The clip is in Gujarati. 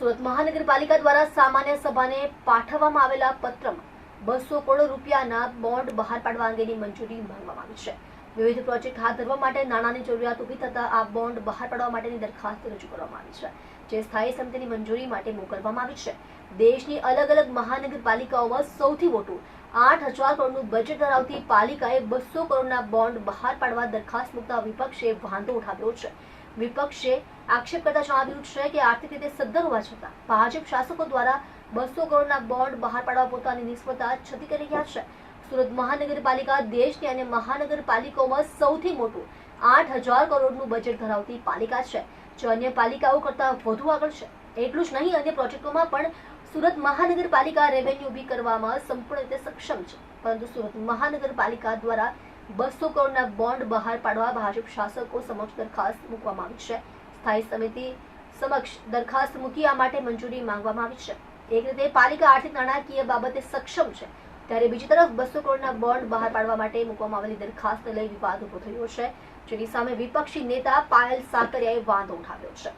સુરત મહાનગરપાલિકા દ્વારા સામાન્ય સભાને પાઠવવામાં આવેલા પત્રમાં બસો કરોડ રૂપિયાના બોન્ડ બહાર પાડવા અંગેની મંજૂરી માંગવામાં આવી છે. વિવિધ પ્રોજેક્ટ હાથ ધરવા માટે નાણાંની જરૂરિયાત ઊભી થતાં આ બોન્ડ બહાર પાડવા માટેની દરખાસ્ત રજૂ કરવામાં આવી છે, જે સ્થાયી સમિતિની મંજૂરી માટે મોકલવામાં આવી છે. દેશની અલગ અલગ મહાનગરપાલિકાઓમાં સૌથી મોટું આઠ હજાર કરોડનું બજેટ ધરાવતી પાલિકાએ બસો કરોડના બોન્ડ બહાર પાડવા દરખાસ્ત મૂકતા વિપક્ષે વાંધો ઉઠાવ્યો છે. વિપક્ષે આક્ષેપ કરતા જણાવ્યું છે કે આર્થિક રીતે સદ્ધર હોવા છતાં ભાજપ શાસકો દ્વારા બસો કરોડના બોન્ડ બહાર પાડવા પોતાની નિષ્ફળતા છતી કરી રહ્યા છે. સુરત મહાનગરપાલિકા દેશની અને મહાનગરપાલિકાઓમાં સૌથી મોટું આઠ હજાર કરોડનું બજેટ ધરાવતી પાલિકા છે. જે અન્ય પાલિકાઓ કરતાં વધુ આગળ છે, એટલું જ નહીં, અન્ય પ્રોજેક્ટોમાં પણ સુરત મહાનગરપાલિકા રેવન્યુ ઊભી કરવામાં સંપૂર્ણ રીતે સક્ષમ છે. પરંતુ સુરત મહાનગરપાલિકા દ્વારા બસો કરોડના બોન્ડ બહાર પાડવા ભાજપ શાસકો સમક્ષ દરખાસ્ત મૂકવામાં આવી છે. સ્થાયી સમિતિ સમક્ષ દરખાસ્ત મૂકી આ માટે મંજૂરી માંગવામાં આવી છે. એક રીતે પાલિકા આર્થિક નાણાકીય બાબતે સક્ષમ છે. ત્યારે બીજી તરફ બસો કરોડના બોન્ડ બહાર પાડવા માટે મૂકવામાં આવેલી દરખાસ્તને લઈ વિવાદ ઊભો થયો છે, જેની સામે વિપક્ષી નેતા પાયલ સાકરિયાએ વાંધો ઉઠાવ્યો છે.